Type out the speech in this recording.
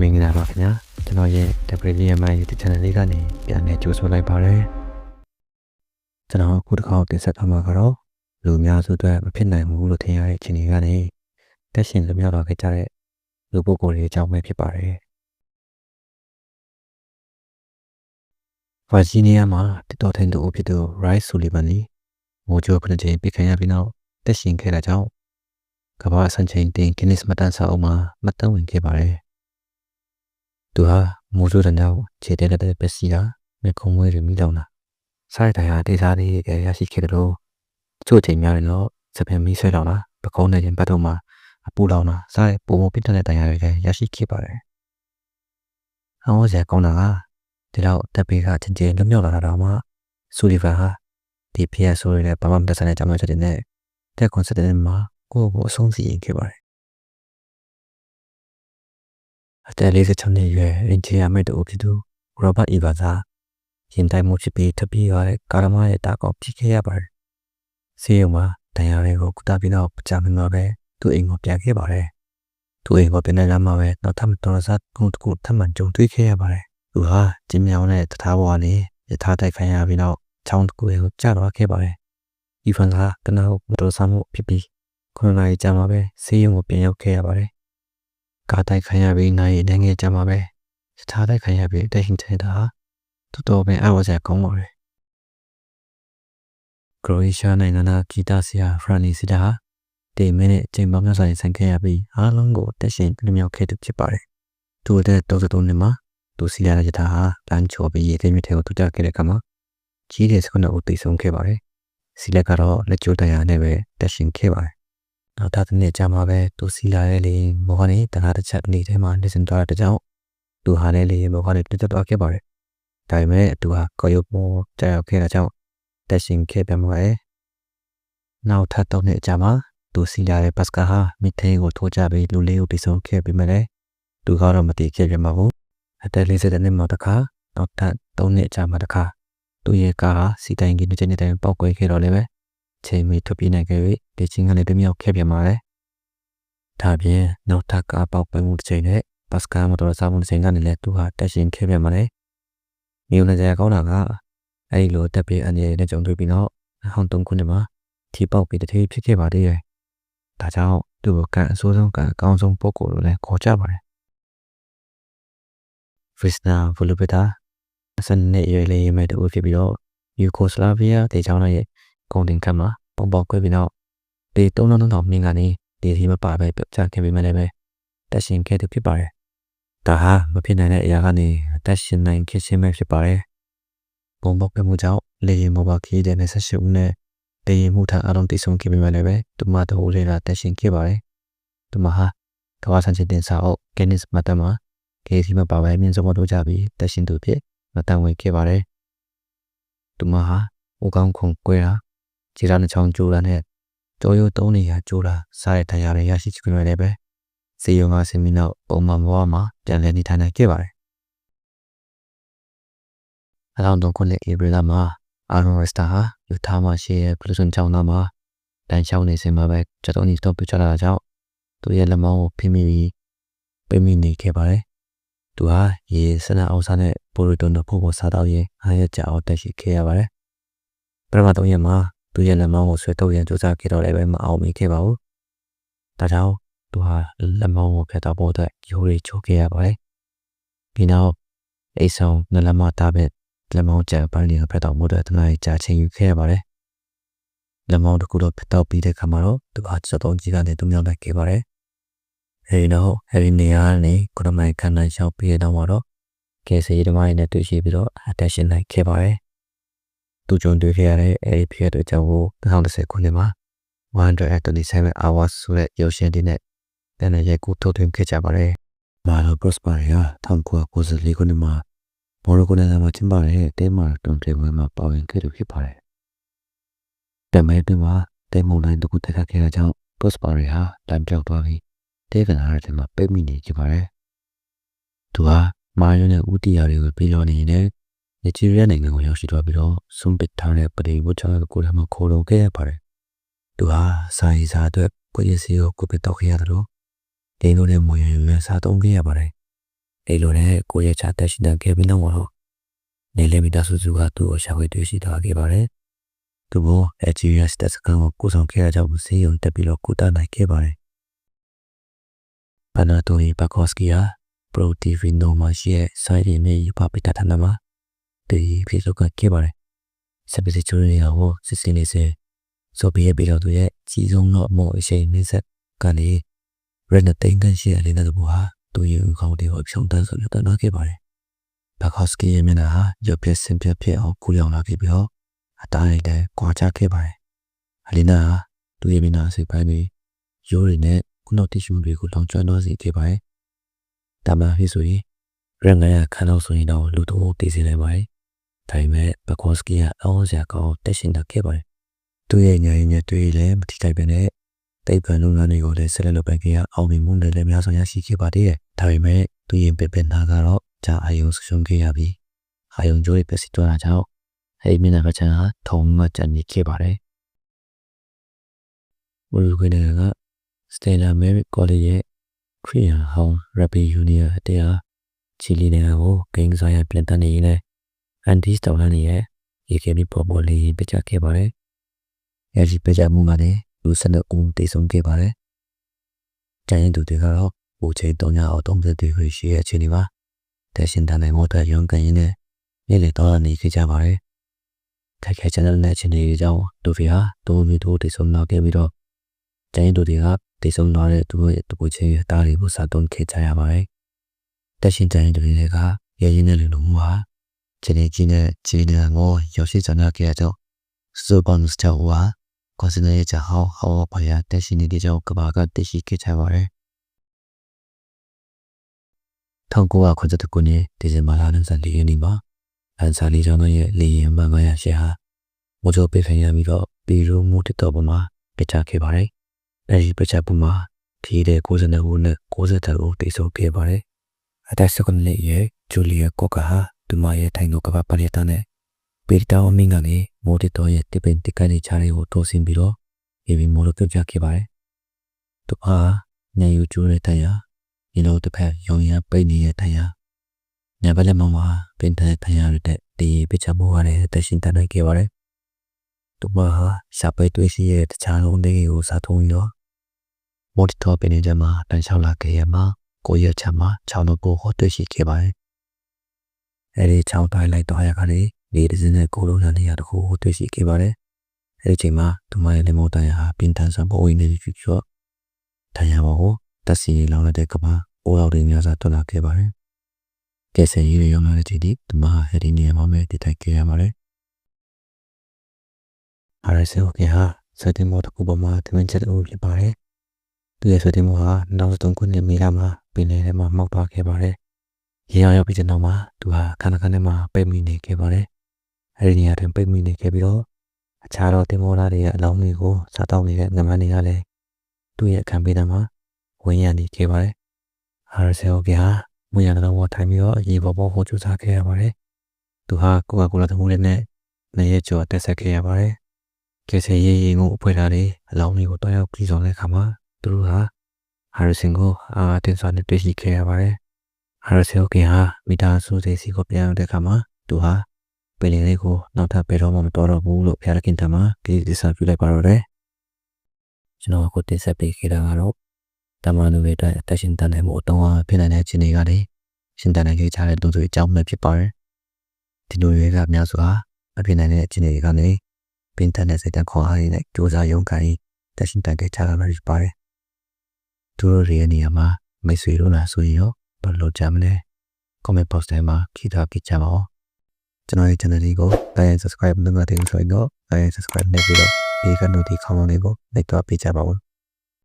မင်္ဂလာပါခင်ဗျာကျွန်တော်ရဲ့ WDMI YouTube channel လေးကနေပြန်လည်ကြိုဆိုလိုက်ပါတယ်ကျွန်တော်အခုတစ်ခါတင်ဆက်ထားမှာကတော့လူအများစုအတွက်မဖြစ်နိုင်ဘူးလို့ထင်ရတဲ့အခြေအနေကနေတက်ရှင်လွမြောက်လာခဲ့ကြတဲ့လူပုဂ္ဂိုလ်တွေအကြောင်းပဲဖြစ်ပါတယ်ဗာဂျီးနီးယားမှာတစ်တော်ထင်းသူအဖြစ်သူ Rice Sullivan နီမိုးကြိုးခုနှစ်ကြိမ်ပြစ်ခံရပြီးနောက်တက်ရှင်ခဲ့တာကြောင့်ကမ္ဘာစံချိန်တင် Guinness မတန်စာအုပ်မှာမှတ်တမ်းဝင်ခဲ့ပါတယ် သူဟာမိုးကြိုးတန်းကြောင့်ခြေတဲတဲ့ပစ္စည်းဟာမခုံမွေးတွေမိလောင်တာစားရတဲ့ဟာဒေသတွေရရှိခဲ့တယ်လို့ချို့ချိန်များရင်တော့စပင်မီးဆွဲလောင်တာပကုံးနဲ့ရင်ပတ်တော့မှာအပူလောင်တာစားရပုံပုံပြစ်တဲ့တရားတွေလည်းရရှိခဲ့ပါတယ်။ဟောစရာကောင်းတာကဒီလောက်တက်ပေးကချင်းချင်းလွတ်မြောက်လာတာတော့မှဆူလီဗန်ဟာဒီဖျက်ဆိုးရတဲ့ဘာမှမသက်ဆိုင်တဲ့ကြောင်ချက်တွေနဲ့တက်ကွန်ဆက်တဲ့မှာကိုယ့်ကိုအဆုံးစီရင်ခဲ့ပါတယ် အသက်46နှစ်အရွယ်အင်ဂျင်နီယာမိတ်တို့ဖြစ်သူရောဘတ်အီဗာသာရင်တိုင်မှုဖြစ်ပြီးထပ်ပြီးရတဲ့ကာရမရဲ့တာကောဖြစ်ခဲ့ရပါတယ်။ဆေးရုံမှာဒဏ်ရာတွေကိုကုသပြီးတော့ပကြမင်းတော့ပဲသူ့အိမ်ကိုပြန်ခဲ့ပါတယ်။သူ့အိမ်ကိုပြန်တဲ့လမ်းမှာပဲနောက်ထပ်တော်စားကုန်းတစ်ခုထပ်မံကြုံတွေ့ခဲ့ရပါတယ်။သူဟာကျင်းမြောင်းတဲ့တထားပေါ်ကနေယထာတိုက်ခိုင်းရပြီးနောက်ချောင်းတစ်ခုကိုကျတော့ခဲ့ပါတယ်။ဒီဖန်ကကနာကိုမတော်ဆမှုဖြစ်ပြီးခုနစ်နာရီကြာမှပဲဆေးရုံကိုပြန်ရောက်ခဲ့ရပါတယ်။ ကားတိုက်ခိုင်းရပြီးနိုင်နေငယ်ကြာမှပဲယထာတိုက်ခိုင်းရပြီးအသက်ရှင်နေတာတော်တော်ပဲအဝစရာကောင်းပါတယ်။ကရိုအေးရှားနိုင်ငံသားဂီတဆရာဖရန်နီစီတာဟာဒီမိနစ်အချိန်ပေါင်းများစွာဆန်ခဲ့ရပြီးအားလုံးကိုတက်ရှင်ပြမြောက်ခဲ့သူဖြစ်ပါတယ်။သူ့တဲ့33နှစ်မှာသူစီလာတဲ့ယထာဟာလမ်းချော်ပြီးရေသိမ်းမြစ်ထဲကိုတူကြခဲ့တဲ့အခါမှာကြီးတဲ့စကုန်းကိုတိတ်ဆုံးခဲ့ပါတယ်။စီလက်ကတော့လက်ကျိုးတရားနဲ့ပဲတက်ရှင်ခဲ့ပါတယ်။ နောက်တစ်နေ့ကြာမှပဲသူစီလာတဲ့လေမော်ကနေတခါတစ်ချက်အနေထဲမှာနေစင်သွားတဲ့ကြောင့်သူဟာလည်းလေမော်ကနေတက်သွားခဲ့ပါတယ်။ဒါပေမဲ့သူဟာကော်ရုပ်ပေါ်ကြာရောက်ခဲ့တာကြောင့်တက်ရှင်ခဲ့ပြန်ပါတယ်။နောက်ထပ်၃နှစ်ကြာမှသူစီလာတဲ့ဘတ်စကာဟာမိထဲကိုထိုးကြပြီးလူလေးကိုပြီးဆုံးခဲ့ပြီးမှလည်းသူကတော့မတည်ခဲ့ပြန်ပါဘူး။အသက်40နှစ်မှတစ်ခါနောက်ထပ်3နှစ်ကြာမှတစ်ခါသူ့ရဲ့ကားဟာစီတိုင်ကြီးတစ်ချိန်နဲ့တိုင်ပောက်ကွဲခဲ့တော့လည်းပဲ ချိန်မီထွက်ပြေးနိုင်ခဲ့ပြီးဒီချင်းကလည်းတမြောက်ခဲ့ပြန်ပါတယ်။ဒါပြင်နောက်ထပ်ကားပေါက်ကွဲမှုတစ်ချိန်နဲ့ဘတ်စကာမတော်စားမှုတစ်ချိန်ကနေလည်းသူဟာတက်ရှင်ခဲ့ပြန်ပါတယ်။မြို့နယ်ကြကောင်းတာကအဲ့ဒီလိုတက်ပြေးအနေနဲ့ကြုံတွေ့ပြီးတော့ဟောင်းတုံးခုနှစ်မှာထီပေါက်ပြီးတထေးဖြစ်ခဲ့ပါသေးတယ်။ဒါကြောင့်သူ့ကိုကန်အဆိုးဆုံးကန်အကောင်းဆုံးပုံကိုလို့လည်းခေါ်ကြပါတယ်။ Visna Volupita စနေရွေးလေးရမဲ့တူဖြစ်ပြီးတော့ယူကိုစလာဗီးယားဒေချောင်းရဲ့ ကုန်တင်ခတ်မှာပုံပေါက်ခွဲပြီးတော့ဒီ3000မြင်းကနေဒီဒီမပါပဲပြချခဲ့ပြီးမှလည်းပဲတက်ရှင်ခဲ့သူဖြစ်ပါတယ်။ဒါဟာမဖြစ်နိုင်တဲ့အရာကနေတက်ရှင်နိုင်ခဲ့ခြင်းပဲဖြစ်ပါတယ်။ပုံပေါက်ခွဲမှုကြောင့်လေယာဉ်မော်ဘခီးတဲ့28ဦးနဲ့လေယာဉ်မှုထအလုံးတိဆုံးခဲ့ပြီးမှလည်းပဲသူမတို့တွေကတက်ရှင်ခဲ့ပါတယ်။သူမဟာကဝါဆန်ချင်တင်စာအုပ်ကက်နစ်မတ်တမှာကေစီမပါပဲမြင့်စုံမတို့ကြပြီးတက်ရှင်သူဖြစ်မတန်ဝင်ခဲ့ပါတယ်။သူမဟာဦးကောင်းခုံကွဲတာ ခြေထောက်နှချောင်းကျိုးတာနဲ့ကြောရိုးသုံးနေရကျိုးတာစားတဲ့တရားတွေရရှိချခွင့်လည်းပဲစေယုံကဆင်းပြီးနောက်ပုံမှန်ဘဝမှာပြန်လည်နေထိုင်နိုင်ခဲ့ပါတယ်။အလောင်းတုံးခုနှစ်ဧပြီလမှာအာရွန်ရစတာဟာယူထားမှာရှိတဲ့ပလူစွန်ချောင်းသားမှာတန်ချောင်းနေစင်မှာပဲချက်တော်နီတော့ပြချလာတာကြောင့်သူရဲ့လက်မောင်းကိုဖိမိပြီးပိမိနေခဲ့ပါတယ်သူဟာရေစနအောင်စားနဲ့ပိုရီတိုနိုဖို့ကိုစားတော့ရင်အားရကြအောင်တက်ရှိခဲ့ရပါတယ်။ပထမတော့ရက်မှာ သူရဲ့လက်မောင်းကိုဆွဲထုတ်ရန်ကြိုးစားခဲ့တော့လည်းပဲမအောင်မိခဲ့ပါဘူး။ဒါကြောင့်သူဟာလက်မောင်းကိုဖျက်တော့ဖို့အတွက်ရိုးရီချိုးခဲ့ရပါတယ်။ပြီးနောက်အိဆောင်နလမတာပဲလက်မောင်းကြံပန်းလေးကိုဖျက်တော့မှုအတွက်တနင်္လာကြာချိန်ယူခဲ့ရပါတယ်။လက်မောင်းတစ်ခုတော့ဖျက်တော့ပြီးတဲ့ခါမှာတော့သူဟာစက်သုံးကြီးကနေသူမြောက်လိုက်ခဲ့ပါတယ်။အဲဒီတော့အဲဒီနေရာကနေကိုရမိုင်ခန္ဓာရောက်ပြီးတဲ့နောက်မှာတော့ကဲစီဓမ္မရင်းနဲ့တွေ့ရှိပြီးတော့ attention လိုက်ခဲ့ပါတယ်။ သူကြုံတွေ့ခဲ့ရတဲ့အဲဒီဖြစ်တဲ့အကြောင်းကို2010ခုနှစ်မှာ127 hours ဆိုတဲ့ရုပ်ရှင်တွေနဲ့တန်တဲ့ရိုက်ကူထုတ်သွင်းခဲ့ကြပါတယ်။မာလို Prosper က1994ခုနှစ်မှာမော်ရိုကိုနိုင်ငံမှာကျင်းပတဲ့တဲမာတွန်တေဝဲမှာပါဝင်ခဲ့သူဖြစ်ပါတယ်။တမဲတွင်မှာတဲမုန်တိုင်းတစ်ခုတက်ခတ်ခဲ့တဲ့ကြောင့် Prosper ဟာတံပြောက်သွားပြီးတဲကနာရတဲ့မှာပိတ်မိနေကြပါတယ်။သူဟာမာယွန်းနဲ့ဦးတီယာတွေကိုပြီးတော့နေနေ နီဂျီးရီးယားနိုင်ငံကိုရောက်ရှိသွားပြီးတော့ဆွန်ပစ်ထားတဲ့ပဒေဝတ်ချောင်းကိုလည်းမခိုးလုံခဲ့ရပါတယ်။သူဟာစာရေးစာအတွက်ကိုရစီကိုကိုပစ်တော့ခဲ့ရတယ်လို့ဒိန်းတို့နဲ့မွေရွယ်စားသုံးခဲ့ရပါတယ်လေလိုနဲ့ကိုရဲ့ချတက်ရှိတဲ့ကေဘီနောက်မှာတော့နေလေမီတာစုစုကသူ့ကိုရှာဖွေတွေ့ရှိသွားခဲ့ပါတယ်။သူက HGS တက်စကန်ကိုကိုဆောင်ခဲ့ရကြောင်းစီယုံတက်ပြီးတော့ကုသနိုင်ခဲ့ပါတယ်။ပနာတိုရီဘကော့စကီယာပရိုတီဗီနိုမာရှိရဲ့စိုင်းရည်နဲ့ရပါပိတထနာမှာ တည်ပြေဆုံးခဲ့ပါတယ်။ဆက်ပစ်ချိုးရအောင်စစ်စင်းလေးစဲဆိုပြီးပြီးတော့သူရဲ့ကြီးဆုံးတော့အမောအရှိန်နှိစက်ကနေရနတိန်ကန်ရှိတဲ့လေးတဲ့ဘူဟာသူ့ရဲ့ခေါင်းတွေကိုဖြုံတန်းဆိုပြီးတော့နောက်ခဲ့ပါတယ်။ဘက်ခေါစကီရဲ့မျက်နှာဟာရုပ်ပြစင်ပြဖြစ်အောင်ကူးလောင်လာခဲ့ပြီးတော့အတိုင်းတိုင်းကွာချခဲ့ပါတယ်။အလီနာဟာသူ့ရဲ့မျက်နှာစိတ်ပိုင်းပြီးရိုးရည်နဲ့ခုနောက်တီရှူတွေကိုလောင်ကျွမ်းသွားစေခဲ့ပါတယ်။ဒါမှဖြစ်ဆိုရင်ရန်ငယ်ခန်းတော့ဆိုရင်တော့လူတို့တည်စေလိုက်ပါတယ်။ ဒါပေမဲ့ဘက်ခေါစကီကအောင်းစရာကောင်းတက်ရှင်တာခဲ့ပါတယ်။သူ့ရဲ့ညာရင်နဲ့တွေ့လည်းမထိခိုက်ပဲနဲ့တိတ်ပံလုပ်ငန်းတွေကိုလည်းဆက်လက်လုပ်ပိုင်ခဲ့ရအောင်မြင်မှုနဲ့လည်းများစွာရရှိခဲ့ပါသေးတယ်။ဒါပေမဲ့သူရင်ပပနာကတော့ကြာအာယုံဆုံးခဲ့ရပြီးအာယုံကြိုးတွေပျက်စီးသွားတာကြောင့်အဲဒီမျက်နှာကချမ်းဟာထုံမကြံနေခဲ့ပါတယ်။ဘလူးခွေးက Stella Mary College ရဲ့ Korean Home Rugby Union တရားချီလီနိုင်ငံကိုဂိမ်းဆိုင်ရပြန်တန်းနေရင် အန်တီစတောင်းလန်ရဲ့ AKB ပေါ်ပေါ်လေးပြချခဲ့ပါတယ်။အဲဒီပြချမှုမှာလည်းလူစနဦးတည်ဆုံခဲ့ပါတယ်။ကျန်ရင်သူတွေကတော့ဘူချေတုံညာအောင်တုံးတဲ့တွေရှိရဲ့အခြေအနေပါ။တဲ့ရှင်တန်နိုင်မို့တဲ့ရုံးကန်ရင်နဲ့နေ့လေတော့နေခဲ့ကြပါတယ်။ခိုက်ခိုက်ချန်တဲ့အခြေအနေကြောင့်သူတွေဟာတူမီတူတည်ဆုံလာခဲ့ပြီးတော့ကျန်ရင်သူတွေကတည်ဆုံလာတဲ့သူရဲ့တပူချေတားတွေကိုစတုံးခဲ့ကြရပါတယ်။တဲ့ရှင်ကျန်ရင်တွေကရဲရင်းနဲ့လူလူမှုဟာ ခြေနေကြီးနဲ့ခြေနေငေါရောက်ရှိကြနာခဲ့တဲ့စူပန်စတောဝါကွန်စင်ရဲ့ချောင်းဟောပါရတက်ရှိနေတဲ့ကြောင့်ကဘာကတက်ရှိခဲ့ကြပါတယ်1990ခုနှစ်ဒီဇင်ဘာလ24ရက်နေ့မှာအန်ဆာလီကျောင်းရဲ့လေရင်မန်မရရှယ်ဟာမိုးချိုပေးဖင်ရပြီးတော့ပီရူမူတစ်တော်ပေါ်မှာပြချခဲ့ပါတယ်။အဲဒီပြချပုံမှာခီးတဲ့62ခုနဲ့60ခုတိတ်ဆိုခဲ့ပါတယ်။အသက်16နှစ်ရဲ့ဂျူလီယာကော့ကာဟာ သူမရဲ့ထိုင်ကိုကဘာပလက်တာနဲ့ပေတာအမင်းကနေမိုးတစ်တော်ရဲ့တစ်ပင်တစ်ကိုင်းနေချားတွေကိုတိုးဆင်းပြီးတော့အေဗီမိုးလို့ပြပြခဲ့ပါတယ်။သူဟာညယူကျိုးတဲ့တိုင်ဟာဒီလိုတစ်ဖက်ရုံရပိတ်နေတဲ့တိုင်ဟာညဘက်လက်မောင်မှာပင်တဲ့တိုင်ဟာတဲ့ဒီပြချမိုးရတဲ့တရှင်တန်နိုင်ခဲ့ပါတယ်။သူမဟာရှာပိတ်တွေးရှိရဲ့တခြားလုံးတွေကိုစားထုံးပြီးတော့မိုးတစ်တော်ပင်နေတဲ့မှာတန်လျှောက်လာခဲ့ရမှာကိုရချမ်းမှာချောင်းတို့ကိုဟောတွေ့ရှိခဲ့ပါတယ်။ အဲဒီချောင်းတိုင်းလိုက်တော့ရခါလေးလေတစင်းနဲ့ကိုလုံးရနေရတခုကိုတွေ့ရှိခဲ့ပါတယ်။အဲဒီချိန်မှာသူမရဲ့လက်မောတန်ရဟာပင်ထန်ဆန်ပေါ်ဝင်နေပြီကျော်တန်ရပေါ်ကိုတက်စီလောင်းလိုက်တဲ့ကဘာအိုးအောက်တွေများစွာထွက်လာခဲ့ပါတယ်။ကဲဆယ်ကြီးတွေရောင်းလာတဲ့ချိန်ဒီသူမဟာအဲဒီနေရာမှာပဲတည်ထိုက်ခဲ့ရပါတယ်။အားရစေကဟာစတဲ့မောတကူပေါ်မှာတမင်ချက်အုပ်ဖြစ်ပါတယ်။သူရဲ့စတဲ့မောဟာနောက်ဆုံးခုနှစ်မေလမှာပင်လယ်ထဲမှာမှောက်သွားခဲ့ပါတယ်။ ရေရောက်ပြီးတဲ့နောက်မှာသူဟာခဏခဏနဲ့မှပိတ်မိနေခဲ့ပါတယ်အဲဒီနေရာတွင်ပိတ်မိနေခဲ့ပြီးတော့အခြားသောတင်မောသားတွေရဲ့အလောင်းတွေကိုစားတောက်နေတဲ့ငမန်းတွေကလည်းသူ့ရဲ့အခန်းပေးသားမှာဝင်ရနေခဲ့ပါတယ်။အာရဆယ်အိုကဟာမွေရတဲ့ဘောထိုင်ပြီးတော့ရေပေါ်ပေါ်ဟိုကျူစားခဲ့ရပါတယ်။သူဟာကိုကာကိုလာတမှုလေးနဲ့နေရကျော်တက်ဆက်ခဲ့ရပါတယ်။ကဲဆယ်ရေးရေးကိုအဖွဲထားတယ်အလောင်းတွေကိုတွားရောက်ပြီးဆောင်တဲ့အခါမှာသူတို့ဟာဟာရဆင်ကိုအာတင်စာနဲ့တွေ့ရှိခဲ့ရပါတယ်။ ဟာရဆယ်အိုကဟာမိသားစုစီစီကိုပြန်ရောက်တဲ့အခါမှာသူဟာပင်လယ်လေးကိုနောက်ထပ်ဘယ်တော့မှမတော်တော့ဘူးလို့ဖျားခင်တမှာဒီဒီစာပြုလိုက်ပါတော့တယ်ကျွန်တော်ကိုတင်ဆက်ပေးခဲ့တာကတော့တမန်လူတွေအတွက်အသက်ရှင်တန်တဲ့မှုအတောင်းအဖြစ်နိုင်တဲ့အခြေအနေကလေရှင်တန်နိုင်ခဲ့ကြတဲ့လူတွေအကြောင်းပဲဖြစ်ပါတယ်ဒီလိုတွေကများစွာအဖြစ်နိုင်တဲ့အခြေအနေတွေကနေပင်တန်တဲ့စိတ်ဓာတ်ခေါ်အားတွေနဲ့ကြိုးစားရုန်းကန်တက်ရှင်တန်ခဲ့ကြတာပဲဖြစ်ပါတယ်သူတို့ရဲ့နေရာမှာမိတ်ဆွေတို့လားဆိုရင်ရော ဘယ်လိုကြမ်းမလဲ comment post ထဲမှာခိထားပြကြပါဦးကျွန်တော်ရဲ့ channel လေးကို like and subscribe လုပ်နိုင်တဲ့ဆိုရင်တော့ like and subscribe နဲ့ပြီးတော့ဒီကနိုတီခေါင်းလေးကိုလိုက်တော့ပေးကြပါဦး